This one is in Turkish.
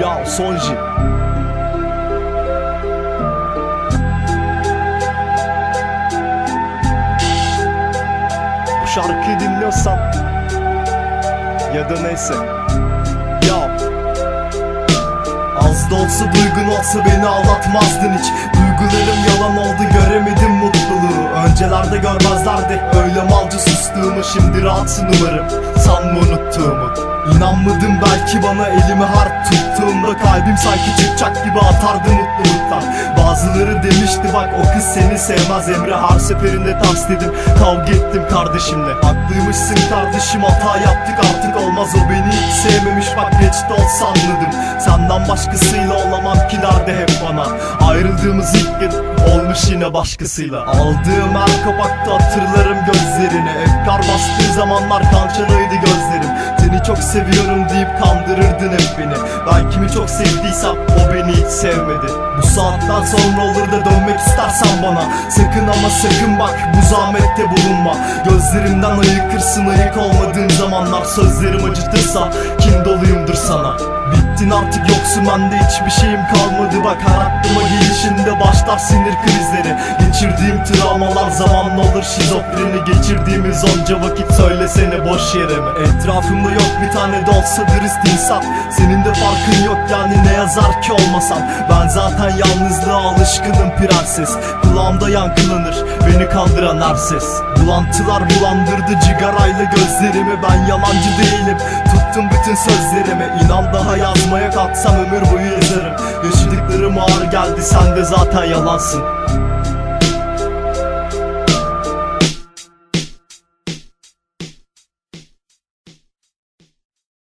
Sonji Bu şarkıyı dinliyorsan Ya da neyse. Ya Az da olsa duygun olsa beni ağlatmazdın hiç. Duygularım yalan oldu göremedim mutluluğu. Öncelerde görmezlerdi öyle malca sustuğumu. Şimdi rahatsın umarım sanma unuttuğumu İnanmadım belki bana elimi hard tuttuğumda Kalbim sanki çıkacak gibi atardı mutluluktan. Bazıları demişti bak o kız seni sevmez. Emre her seferinde ters dedim. Kavga ettim kardeşimle. Haklıymışsın kardeşim hata yaptık artık olmaz. O beni hiç sevmemiş bak geç de olsa anladım. Senden başkasıyla olamam ki derdi hep bana. Ayrıldığımız ilk gün olmuş yine başkasıyla. Aldığım her kapakta hatırlarım gözlerini. Efkar bastığı zamanlar kançalıydı gözlerim Çok seviyorum deyip kandırırdın hep beni. Ben kimi çok sevdiysem o beni hiç sevmedi. Bu saatten sonra olur da dönmek istersen bana. Sakın ama sakın bak bu zahmette bulunma. Gözlerimden ayıkırsın ayık olmadığın zamanlar Sözlerim acıtırsa kin doluyumdur sana Bittin artık yoksun bende hiçbir şeyim kalmadı. Bak her aklıma gelişinde başlar sinir krizleri. Geçirdiğim travmalar zamanla olur şizofreni Geçirdiğimiz onca vakit söylesene boş yere mi Etrafımda yok bir tane de olsa dürüst insan. Senin de farkın yok yani ne yazar ki olmasam. Ben zaten yalnızlığa alışkınım prenses. Kulağımda yankılanır beni kandıran her ses. Bulantılar bulandırdı cigarayla gözlerimi. Ben yalancı değilim bütün sözlerimi İnan daha yazmaya kalksam ömür boyu yazarım. Yaşadıklarım ağır geldi sen de zaten yalansın